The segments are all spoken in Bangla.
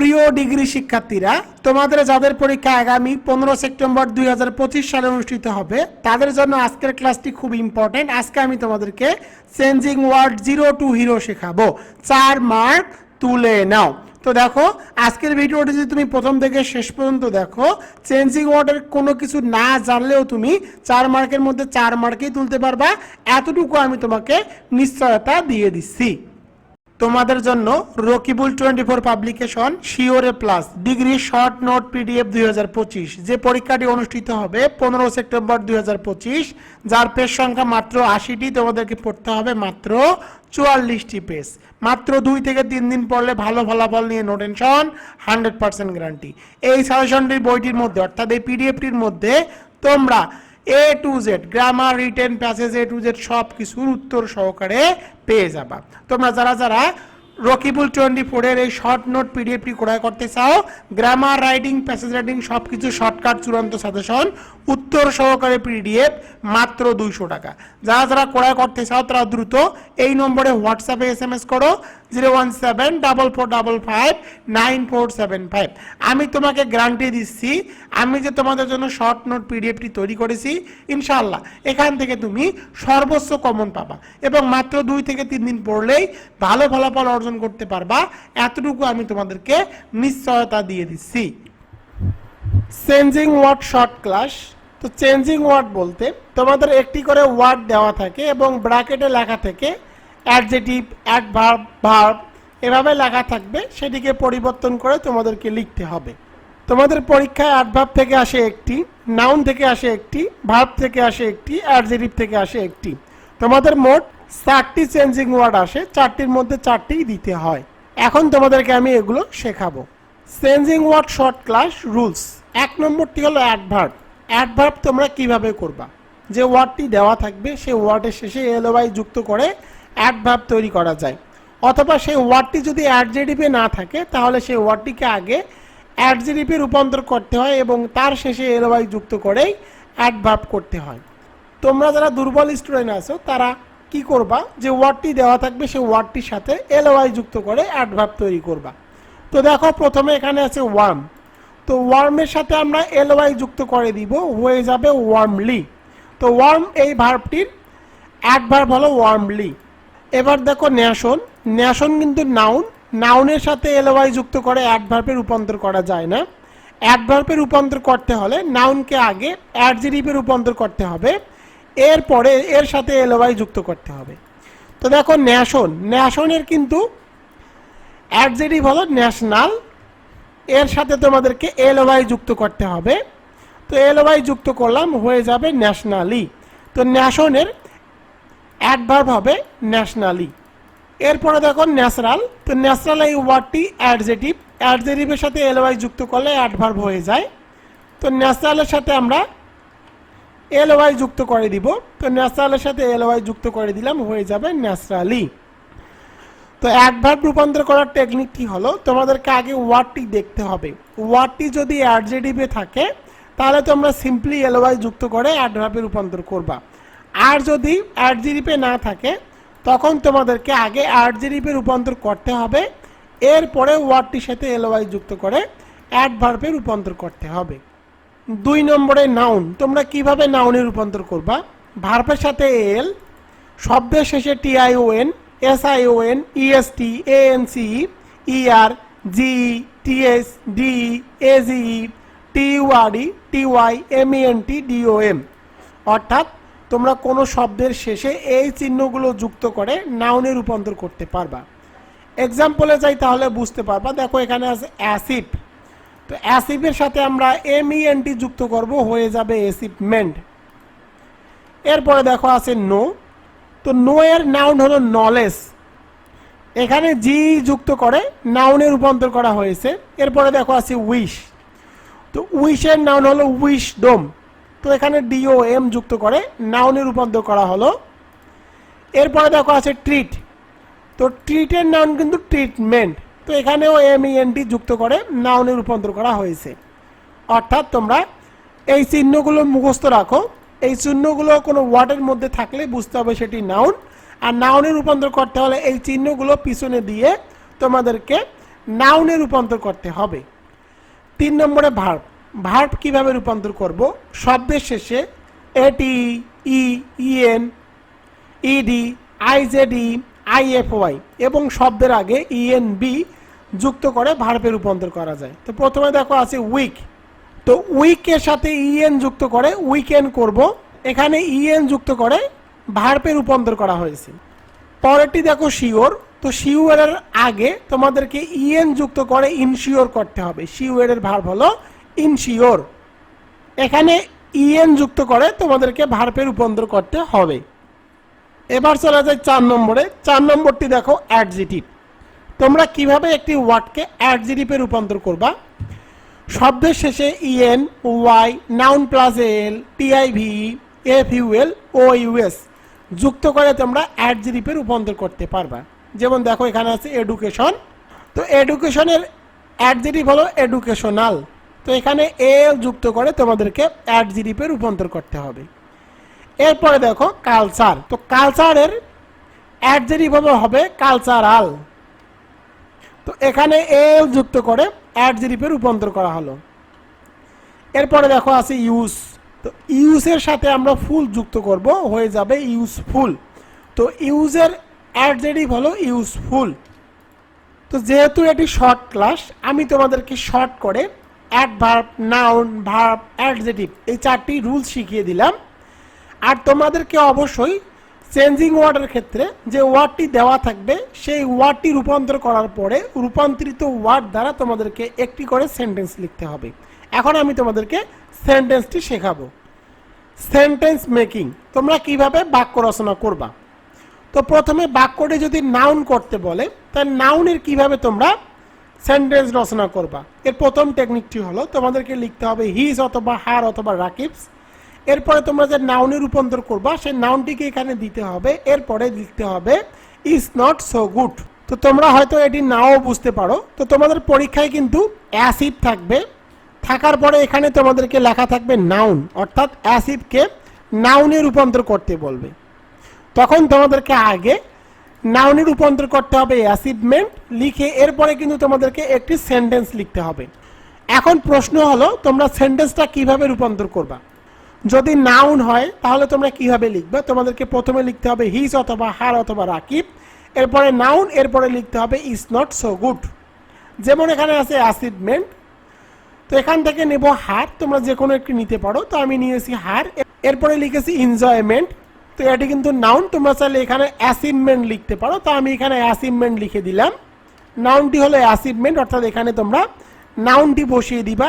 প্রিয় ডিগ্রি শিক্ষার্থীরা, তোমাদের যাদের পরীক্ষা আগামী পনেরো সেপ্টেম্বর দুই হাজার পঁচিশ সালে অনুষ্ঠিত হবে, তাদের জন্য আজকের ক্লাসটি খুব ইম্পর্টেন্ট আজকে আমি তোমাদেরকে changing word zero to hero শেখাবো। চার মার্ক তুলে নাও। তো দেখো, আজকের ভিডিওটি যদি তুমি প্রথম থেকে শেষ পর্যন্ত দেখো চেঞ্জিং ওয়ার্ডের কোনো কিছু না জানলেও তুমি চার মার্কের মধ্যে চার মার্কেই তুলতে পারবা। এতটুকু আমি তোমাকে নিশ্চয়তা দিয়ে দিচ্ছি। তোমাদের জন্য Rakibul twenty four publication শিওরে plus degree short note PDF দুই হাজার পঁচিশ। যে পরীক্ষাটি অনুষ্ঠিত হবে পনেরো সেপ্টেম্বর দুই হাজার পঁচিশ, যার পেজ সংখ্যা মাত্র আশিটি, তোমাদেরকে পড়তে হবে মাত্র চুয়াল্লিশটি পেজ। মাত্র দুই থেকে তিন দিন পড়লে ভালো ফলাফল নিয়ে no tension hundred percent guarantee. এই সাজেশনটির বইটির মধ্যে, অর্থাৎ এই পিডিএফটির মধ্যে, তোমরা A to Z grammar written passage A to Z সব কিছুর উত্তর সহকারে পেয়ে যাবা। তোমরা যারা যারা রকিবুল টোয়েন্টি ফোরের এই শর্ট নোট পিডিএফটি ক্রয় করতে চাও গ্রামার রাইটিং প্যাসেজ রাইটিং সব কিছু শর্টকাট চূড়ান্ত সাজেশন উত্তর সহকারে পিডিএফ মাত্র দুইশো টাকা। যারা যারা ক্রয় করতে চাও তারা দ্রুত এই নম্বরে হোয়াটসঅ্যাপে এস এম এস করো। Zero one seven double four double five nine four seven five আমি তোমাকে গ্যারান্টি দিচ্ছি, আমি যে তোমাদের জন্য শর্ট নোট পিডিএফটি তৈরি করেছি ইনশাল্লাহ এখান থেকে তুমি সর্বোচ্চ কমন পাবা। এবং মাত্র দুই থেকে তিন দিন পড়লেই ভালো ফলাফল অর্জন করতে পারবা, এতটুকু আমি তোমাদেরকে নিশ্চয়তা দিয়ে দিচ্ছি। চেঞ্জিং ওয়ার্ড শর্ট ক্লাস তো চেঞ্জিং ওয়ার্ড বলতে তোমাদের একটি করে ওয়ার্ড দেওয়া থাকে এবং ব্র্যাকেটে লেখা থেকে অ্যাডজেটিভ অ্যাডভার্ব ভার্ব এভাবে লেখা থাকবে, সেটিকে পরিবর্তন করে তোমাদেরকে লিখতে হবে। তোমাদের পরীক্ষায় অ্যাডভার্ব থেকে আসে একটি নাউন থেকে আসে একটি ভার্ব থেকে আসে একটি অ্যাডজেটিভ থেকে আসে একটি। তোমাদের মোট চারটি চেঞ্জিং ওয়ার্ড আসে, চারটির মধ্যে চারটিই দিতে হয়। এখন তোমাদেরকে আমি এগুলো শেখাবো। Changing word short class rules এক নম্বরটি হলো অ্যাডভার্ব অ্যাডভার্ব তোমরা কীভাবে করবা? যে ওয়ার্ডটি দেওয়া থাকবে সেই ওয়ার্ডের শেষে এলওয়াই যুক্ত করে অ্যাডভার্ব তৈরি করা যায়। অথবা সেই ওয়ার্ডটি যদি অ্যাডজেটিভে না থাকে, তাহলে সেই ওয়ার্ডটিকে আগে অ্যাডজেটিভে রূপান্তর করতে হয় এবং তার শেষে এলওয়াই যুক্ত করেই অ্যাডভার্ব করতে হয়। তোমরা যারা দুর্বল স্টুডেন্ট আছো, তারা কি করবা? যে ওয়ার্ডটি দেওয়া থাকবে, সেই ওয়ার্ডটির সাথে এলওয়াই যুক্ত করে অ্যাডভার্ব তৈরি করবা। তো দেখো, প্রথমে এখানে আছে ওয়ার্ম তো ওয়ার্মের সাথে আমরা এলওয়াই যুক্ত করে দিব, হয়ে যাবে ওয়ার্মলি তো ওয়ার্ম এই ভার্বটির অ্যাডভার্ব হলো ওয়ার্মলি এবার দেখো ন্যাশন। ন্যাশন কিন্তু নাউন নাউনের সাথে এলওয়াই যুক্ত করে অ্যাডভার্বে রূপান্তর করা যায় না। অ্যাডভার্বে রূপান্তর করতে হলে নাউনকে আগে অ্যাডজেটিভে রূপান্তর করতে হবে। এরপরে এর সাথে এলওয়াই যুক্ত করতে হবে। তো দেখো ন্যাশন। ন্যাশনের কিন্তু অ্যাডজেটিভ হলো ন্যাশনাল এর সাথে তোমাদেরকে এলওয়াই যুক্ত করতে হবে। তো এলওয়াই যুক্ত করলাম, হয়ে যাবে ন্যাশনালি তো ন্যাশনের অ্যাডভার্ব হবে ন্যাশনালি এরপরে দেখো ন্যাচারাল তো ন্যাচারাল এই ওয়ার্ডটি অ্যাডজেটিভ অ্যাডজেটিভের সাথে এলওয়াই যুক্ত করলে অ্যাডভার্ব হয়ে যায়। তো ন্যাচারালের সাথে আমরা এলওয়াই যুক্ত করে দিব। তো ন্যাচারালের সাথে এলওয়াই যুক্ত করে দিলাম, হয়ে যাবে ন্যাচারালি তো অ্যাডভার্ব রূপান্তর করার টেকনিকটি হলো? তোমাদেরকে আগে ওয়ার্ডটি দেখতে হবে। ওয়ার্ডটি যদি অ্যাডজেটিভে থাকে, তাহলে তোমরা সিম্পলি এলওয়াই যুক্ত করে অ্যাডভার্বে রূপান্তর করবা। আর যদি আট অ্যাডজেটিভে না থাকে, তখন তোমাদেরকে আগে আট অ্যাডজেটিভে রূপান্তর করতে হবে। এরপরে ওয়ার্ডটির সাথে এলওয়াই যুক্ত করে অ্যাডভার্বে রূপান্তর করতে হবে। দুই নম্বরে নাউন তোমরা কীভাবে নাউনে রূপান্তর করবা? ভার্বের সাথে এল শব্দের শেষে T I O N S I S I O N E S T A N A N C E R G T S D A G E T U R E T Y M E N T D O M অর্থাৎ তোমরা কোনো শব্দের শেষে এই চিহ্নগুলো যুক্ত করে নাউনে রূপান্তর করতে পারবা। এক্সাম্পলে যাই তাহলে বুঝতে পারবা। দেখো এখানে আছে অ্যাসিড তো অ্যাসিডের সাথে আমরা এমইএনটি যুক্ত করব, হয়ে যাবে অ্যাসিপমেন্ট এরপরে দেখো আছে নো তো নো এর নাউন হলো নলেজ এখানে জি যুক্ত করে নাউনে রূপান্তর করা হয়েছে। এরপরে দেখো আছে উইশ তো উইশের নাউন হলো উইশডম তো এখানে ডিও এম যুক্ত করে নাউনে রূপান্তর করা হলো। এরপরে দেখো আছে ট্রিট তো ট্রিটের নাউন কিন্তু ট্রিটমেন্ট তো এখানেও এম টি যুক্ত করে নাউনে রূপান্তর করা হয়েছে। অর্থাৎ তোমরা এই চিহ্নগুলো মুখস্থ রাখো। এই চিহ্নগুলো কোনো ওয়ার্ডের মধ্যে থাকলে বুঝতে হবে সেটি নাউন আর নাউনে রূপান্তর করতে হলে এই চিহ্নগুলো পিছনে দিয়ে তোমাদেরকে নাউনে রূপান্তর করতে হবে। তিন নম্বরে ভার্ব ভার্ব কীভাবে রূপান্তর করব? শব্দের শেষে এটি ই ইএন ইডি আইজেডি আইএফওয়াই এবং শব্দের আগে ইএন বি যুক্ত করে ভার্বে রূপান্তর করা যায়। তো প্রথমে দেখো আছে উইক তো উইকের সাথে ইএন যুক্ত করে উইকেন্ড করব। এখানে ইএন যুক্ত করে ভার্বে রূপান্তর করা হয়েছে। পরেরটি দেখো শিওর। তো শিওরের আগে তোমাদেরকে ইএন যুক্ত করে ইনশিওর করতে হবে। শিওরের ভার্ব হলো ইনশিওর। এখানে ইএন যুক্ত করে তোমাদেরকে ভার্বে রূপান্তর করতে হবে। এবার চলে যায় চার নম্বরে। চার নম্বরটি দেখো অ্যাডজেটিভ তোমরা কীভাবে একটি ওয়ার্ডকে অ্যাডজেটিভে রূপান্তর করবা? শব্দের শেষে E N, Y, noun plus L, T I V F U L O U S যুক্ত করে তোমরা অ্যাডজেটিভে রূপান্তর করতে পারবা। যেমন দেখো এখানে আছে এডুকেশন তো এডুকেশনের অ্যাডজেটিভ হলো এডুকেশনাল তো এখানে এল যুক্ত করে তোমাদেরকে অ্যাডজেটিভে রূপান্তর করতে হবে। এরপরে দেখো কালচার তো কালচারের অ্যাডজেটিভ হবে কালচারাল তো এখানে এল যুক্ত করে অ্যাডজেটিভে রূপান্তর করা হলো। এরপরে দেখো আছে ইউজ তো ইউজের সাথে আমরা ফুল যুক্ত করব, হয়ে যাবে ইউজফুল তো ইউজের অ্যাডজেটিভ হলো ইউজফুল তো যেহেতু এটি শর্ট ক্লাস আমি তোমাদেরকে শর্ট করে অ্যাডভার্ব নাউন ভার্ব অ্যাডজেটিভ এই চারটি রুলস শিখিয়ে দিলাম। আর তোমাদেরকে অবশ্যই চেঞ্জিং ওয়ার্ডের ক্ষেত্রে যে ওয়ার্ডটি দেওয়া থাকবে, সেই ওয়ার্ডটি রূপান্তর করার পরে রূপান্তরিত ওয়ার্ড দ্বারা তোমাদেরকে একটি করে সেন্টেন্স লিখতে হবে। এখন আমি তোমাদেরকে সেন্টেন্সটি শেখাবো। সেন্টেন্স মেকিং তোমরা কীভাবে বাক্য রচনা করবা? তো প্রথমে বাক্যটি যদি নাউন করতে বলে তার নাউনের কীভাবে তোমরা সেন্টেন্স রচনা করবা। এর প্রথম টেকনিকটি হলো, তোমাদেরকে লিখতে হবে হিজ অথবা হার অথবা রাকিবস। এরপরে তোমরা যে নাউনে রূপান্তর করবা, সেই নাউনটিকে এখানে দিতে হবে। এরপরে লিখতে হবে ইজ নট সো গুড তো তোমরা হয়তো এটি নাও বুঝতে পারো। তো তোমাদের পরীক্ষায় কিন্তু অ্যাসিড থাকবে। থাকার পরে এখানে তোমাদেরকে লেখা থাকবে নাউন অর্থাৎ অ্যাসিডকে নাউনে রূপান্তর করতে বলবে। তখন তোমাদেরকে আগে নাউনে রূপান্তর করতে হবে অ্যাসিভমেন্ট লিখে এরপরে কিন্তু তোমাদেরকে একটি সেন্টেন্স লিখতে হবে। এখন প্রশ্ন হলো, তোমরা সেন্টেন্সটা কীভাবে রূপান্তর করবা? যদি নাউন হয়, তাহলে তোমরা কীভাবে লিখবে? তোমাদেরকে প্রথমে লিখতে হবে হিজ অথবা হার অথবা রাকিব, এরপরে নাউন এরপরে লিখতে হবে ইজ নট সো গুড যেমন এখানে আছে অ্যাসিভমেন্ট তো এখান থেকে নেব হার তোমরা যে কোনো একটি নিতে পারো, তো আমি নিয়েছি হার এরপরে লিখেছি এনজয়মেন্ট তো এটি কিন্তু নাউন তোমরা চাইলে এখানে অ্যাসিভমেন্ট লিখতে পারো। তো আমি এখানে অ্যাসিভমেন্ট লিখে দিলাম। নাউনটি হলো অ্যাসিভমেন্ট অর্থাৎ এখানে তোমরা নাউনটি বসিয়ে দিবা।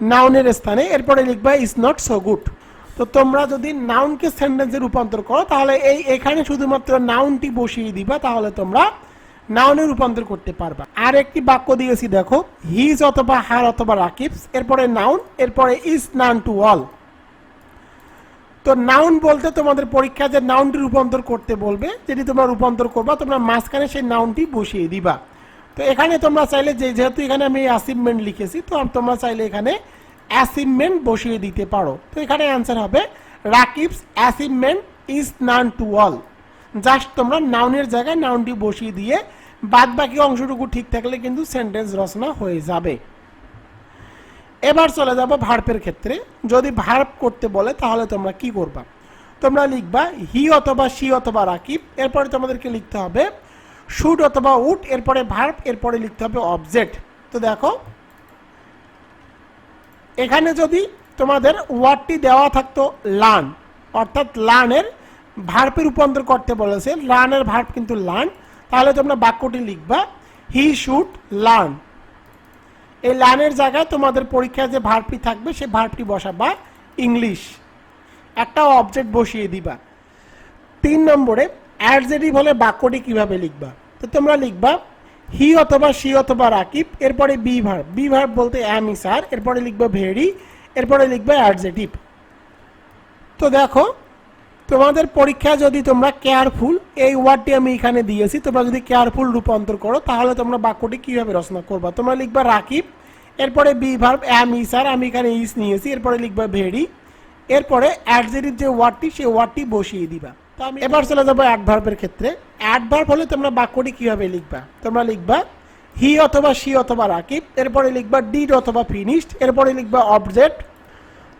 নাউনের স্থানে, এরপরে লিখবা ইজ নট সো গুড তো তোমরা যদি নাউনকে সেন্টেন্সে রূপান্তর করো, তাহলে এই এখানে শুধুমাত্র নাউনটি বসিয়ে দিবা, তাহলে তোমরা নাউনে রূপান্তর করতে পারবা। আর একটি বাক্য দিয়েছি, দেখো। হিজ অথবা হার অথবা রাকিবস। এরপরে নাউন এরপরে ইজ নান টু অল তো নাউন বলতে তোমাদের পরীক্ষা যে নাউনটি রূপান্তর করতে বলবে, যেটি তোমরা রূপান্তর করবা, তোমরা মাঝখানে সেই নাউনটি বসিয়ে দিবা। তো এখানে তোমরা চাইলে যে, যেহেতু এখানে আমি অ্যাসিভমেন্ট লিখেছি, তো তোমরা চাইলে এখানে অ্যাসিভমেন্ট বসিয়ে দিতে পারো। তো এখানে অ্যান্সার হবে, Rakib's achievement is none to all just তোমরা নাউনের জায়গায় নাউনটি বসিয়ে দিয়ে বাদ বাকি অংশটুকু ঠিক থাকলে কিন্তু সেন্টেন্স রচনা হয়ে যাবে। এবার চলে যাব ভার্পের ক্ষেত্রে। যদি ভার্প করতে বলে, তাহলে তোমরা কি করবা? তোমরা লিখবা হি অথবা সি অথবা রাকিব, এরপরে তোমাদেরকে লিখতে হবে শুট অথবা উট এরপরে ভার্প, এরপরে লিখতে হবে অবজেক্ট। তো দেখো, এখানে যদি তোমাদের ওয়ার্ডটি দেওয়া থাকতো লার্ন অর্থাৎ লার্নের ভার্পে রূপান্তর করতে বলেছে লার্নের ভার্প কিন্তু লার্ন তাহলে তোমরা বাক্যটি লিখবা, হি শুড লার্ন এই লার্নের জায়গায় তোমাদের পরীক্ষায় যে ভার্বটি থাকবে, সেই ভার্বটি বসাবা ইংলিশ। একটা অবজেক্ট বসিয়ে দিবা। তিন নম্বরে অ্যাডজেটিভ হলে বাক্যটি কীভাবে লিখবা? তো তোমরা লিখবা হি অথবা সি অথবা রাকিব, এরপরে বি ভার্ব বি ভার্ব বলতে অ্যাম ইস আর এরপরে লিখবা ভেরি এরপরে লিখবা অ্যাডজেটিভ তো দেখো তোমাদের পরীক্ষা যদি তোমরা কেয়ারফুল এই ওয়ার্ডটি আমি এখানে দিয়েছি তোমরা যদি কেয়ারফুল রূপান্তর করো তাহলে তোমরা বাক্যটি কীভাবে রচনা করবা? তোমরা লিখবা রাকিব এরপরে বি ভার্ব অ্যাম ইস আর আমি এখানে ইস নিয়েছি এরপরে লিখবা ভেরি এরপরে অ্যাডজেটিভ যে ওয়ার্ডটি সেই ওয়ার্ডটি বসিয়ে দিবা। তো আমি এবার চলে যাব অ্যাডভার্বের ক্ষেত্রে। অ্যাডভার্ব হলে তোমরা বাক্যটি কীভাবে লিখবা? তোমরা লিখবা হি অথবা সি অথবা রাকিব এরপরে লিখবা ডিড অথবা ফিনিশড এরপরে লিখবা অবজেক্ট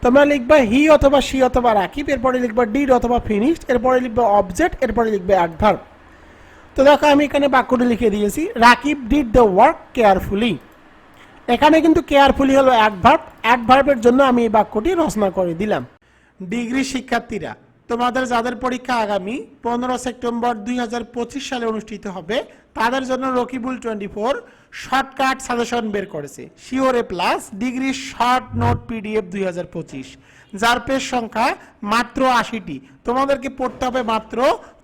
তোমরা লিখবা হি অথবা সি অথবা রাকিব, এরপরে লিখবা ডিড অথবা ফিনিশড, এরপরে লিখবা অবজেক্ট, এরপরে লিখবে অ্যাডভার্ব তো দেখো আমি এখানে বাক্যটি লিখে দিয়েছি, Rakib did the work carefully. এখানে কিন্তু কেয়ারফুলি হলো অ্যাডভার্ব অ্যাডভার্বের জন্য আমি এই বাক্যটি রচনা করে দিলাম। ডিগ্রি শিক্ষার্থীরা, তোমাদের যাদের পরীক্ষা আগামী পনেরো সেপ্টেম্বর দুই হাজার পঁচিশ সালে অনুষ্ঠিত হবে, তাদের জন্য Rakibul twenty four shortcut suggestion বের করেছে। শিওরে plus degree short note PDF দুই হাজার পঁচিশ। যার পেজ সংখ্যা মাত্র আশিটি। তোমাদেরকে পড়তে হবে মাত্র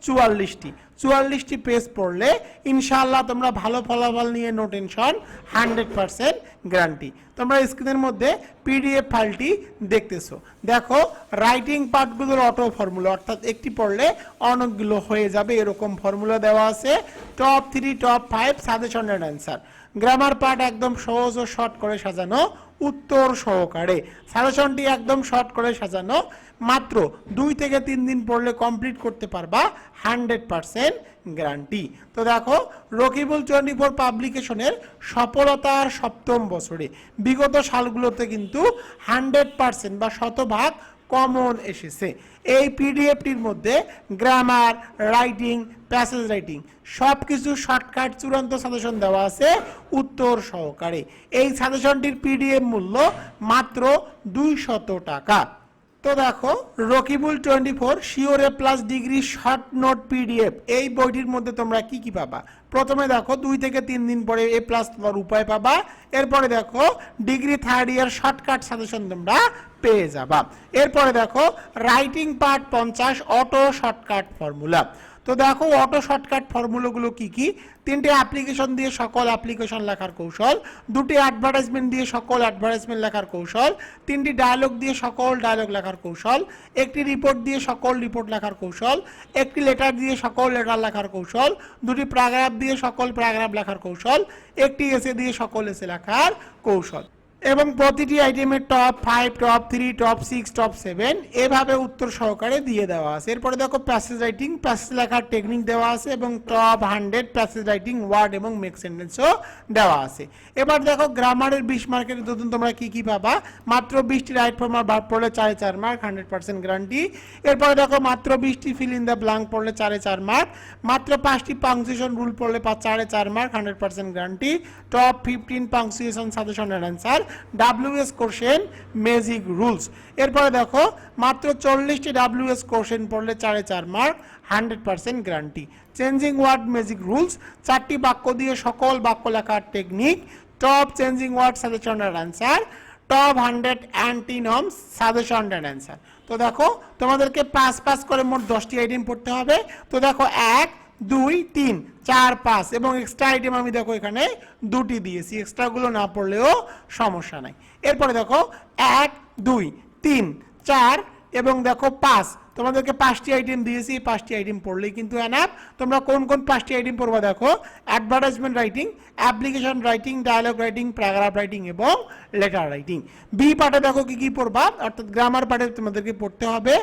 চুয়াল্লিশটি। চুয়াল্লিশটি পেজ পড়লে ইনশাআল্লাহ তোমরা ভালো ফলাফল নিয়ে no tension hundred percent guarantee. তোমরা স্ক্রিনের মধ্যে পিডিএফ ফাইলটি দেখতেছো। দেখো, রাইটিং পার্টগুলোর অটো ফর্মুলা, অর্থাৎ একটি পড়লে অনেকগুলো হয়ে যাবে, এরকম ফর্মুলা দেওয়া আছে। Top three, top five suggestion and answer. Grammar part একদম সহজ ও শর্ট করে সাজানো, উত্তর সহকারে। সাজেশনটি একদম শর্ট করে সাজানো, মাত্র দুই থেকে তিন দিন পড়লে কমপ্লিট করতে পারবা হান্ড্রেড পারসেন্ট গ্যারান্টি তো দেখো, রকিবুল ফোর পাবলিকেশনের সফলতার সপ্তম বছরে। বিগত সালগুলোতে কিন্তু হান্ড্রেড পারসেন্ট বা শতভাগ কমন এসেছে। এই পিডিএফটির মধ্যে গ্রামার রাইটিং প্যাসেজ রাইটিং সব কিছু শর্টকাট চূড়ান্ত সাজেশন দেওয়া আছে উত্তর সহকারে। এই সাজেশনটির পিডিএফ মূল্য মাত্র দুইশত টাকা। তো দেখো, Rakibul twenty four শিওরে plus degree short note PDF. এই বইটির মধ্যে তোমরা কি কি পাবা? প্রথমে দেখো, দুই থেকে তিন দিন পরে এ প্লাস তোমার উপায় পাবা। এরপরে দেখো degree third year shortcut suggestion তোমরা পেয়ে যাবা। এরপরে দেখো রাইটিং পার্ট পঞ্চাশ অটো শর্টকাট ফর্মুলা তো দেখো অটো শর্টকাট ফর্মুলাগুলো কি কি? তিনটে অ্যাপ্লিকেশন দিয়ে সকল অ্যাপ্লিকেশন লেখার কৌশল, দুটি অ্যাডভার্টাইজমেন্ট দিয়ে সকল অ্যাডভার্টাইজমেন্ট লেখার কৌশল, তিনটি ডায়লগ দিয়ে সকল ডায়লগ লেখার কৌশল, একটি রিপোর্ট দিয়ে সকল রিপোর্ট লেখার কৌশল, একটি লেটার দিয়ে সকল লেটার লেখার কৌশল, দুটি প্যারাগ্রাফ দিয়ে সকল প্যারাগ্রাফ লেখার কৌশল, একটি এসে দিয়ে সকল এসে লেখার কৌশল। এবং প্রতিটি আইটেমের top five top three top six top seven এভাবে উত্তর সহকারে দিয়ে দেওয়া আছে। এরপরে দেখো প্যাসেজ রাইটিং প্যাসেজ লেখার টেকনিক দেওয়া আছে এবং top hundred passage writing word এবং মেক সেন্টেন্সও দেওয়া আছে। এবার দেখো গ্রামারের বিশ মার্কের নতুন তোমরা কি কি পাবা? মাত্র বিশটি রাইট ফর্মার ভাব পড়লে চারে চার মার্ক হান্ড্রেড পার্সেন্ট গ্যারান্টি এরপরে দেখো মাত্র বিশটি ফিল ইন দ্য ব্লাঙ্ক পড়লে চারে চার মার্ক মাত্র পাঁচটি পাংচুয়েশন রুল পড়লে চারে চার mark hundred percent guarantee top fifteen punctuation suggestion answer W H question magic rules এরপরে দেখো, মাত্র চল্লিশটি ডাব্লিউএস কোশ্চেন পড়লে চারে চার mark hundred percent guarantee changing word magic rules চারটি বাক্য দিয়ে সকল বাক্য লেখার technique top changing word suggestion and answer top hundred anti antonyms suggestion and answer তো দেখো, তোমাদেরকে পাঁচ পাঁচ করে মোট দশটি আইটেম পড়তে হবে। তো দেখো, এক দুই, তিন, চার, পাঁচ এবং এক্সট্রা আইটেম আমি দেখো এখানে দুটি দিয়েছি। এক্সট্রাগুলো না পড়লেও সমস্যা নাই। এরপরে দেখো, এক, দুই, তিন, চার এবং দেখো পাঁচ। তোমাদেরকে পাঁচটি আইটেম দিয়েছি, এই পাঁচটি আইটেম পড়লেই কিন্তু অ্যানাপ তোমরা কোন কোন পাঁচটি আইটেম পড়বা দেখো? Advertisement writing application writing dialogue writing paragraph writing এবং লেটার রাইটিং বি পার্টে দেখো কি কি পড়বা? অর্থাৎ গ্রামার পার্টে তোমাদেরকে পড়তে হবে।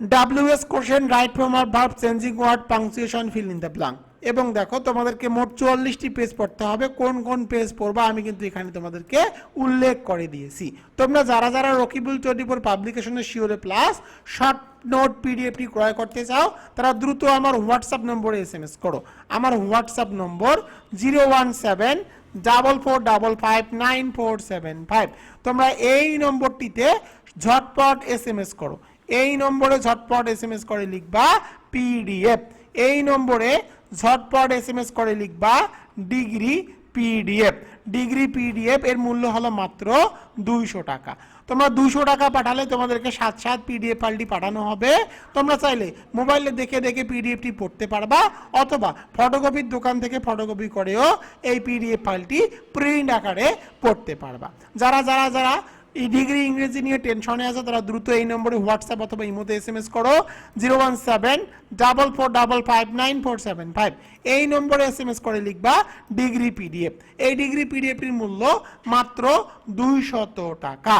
W H question right form R verb changing word punctuation fill in the blank এবং দেখো, তোমাদেরকে মোট চুয়াল্লিশটি পেজ পড়তে হবে। কোন কোন পেজ পড়বা, আমি কিন্তু এখানে তোমাদেরকে উল্লেখ করে দিয়েছি। তোমরা যারা যারা রকিবুল টোয়েন্টি ফোর পাবলিকেশনের শিওরে প্লাস শর্ট নোট পিডিএফটি ক্রয় করতে চাও, তারা দ্রুত আমার হোয়াটসঅ্যাপ নম্বরে এস এম এস করো। আমার WhatsApp number zero one seven double four double five nine four seven five তোমরা এই নম্বরটিতে ঝটপট এস এম এস করো। এই নম্বরে ঝটপট এস এম এস করে লিখবা পিডিএফ এই নম্বরে ঝটপট এস এম এস করে লিখবা ডিগ্রি পিডিএফ ডিগ্রি পিডিএফ এর মূল্য হলো মাত্র দুইশো টাকা। তোমরা দুশো টাকা পাঠালে তোমাদেরকে সাত সাত পিডিএফ ফাইলটি পাঠানো হবে। তোমরা চাইলে মোবাইলে দেখে দেখে পিডিএফটি পড়তে পারবা, অথবা ফটোকপির দোকান থেকে ফটোকপি করেও এই পিডিএফ ফাইলটি প্রিন্ট আকারে পড়তে পারবা। যারা যারা যারা এই ডিগ্রি ইংরেজি নিয়ে টেনশনে আছে, তারা দ্রুত এই নম্বরে হোয়াটসঅ্যাপ অথবা ইমোতে এস এম এস করো। Zero one seven double four double five nine four seven five এই নম্বরে এস এম এস করে লিখবা ডিগ্রি পিডিএফ। এই ডিগ্রি পিডিএফটির মূল্য মাত্র দুইশত টাকা।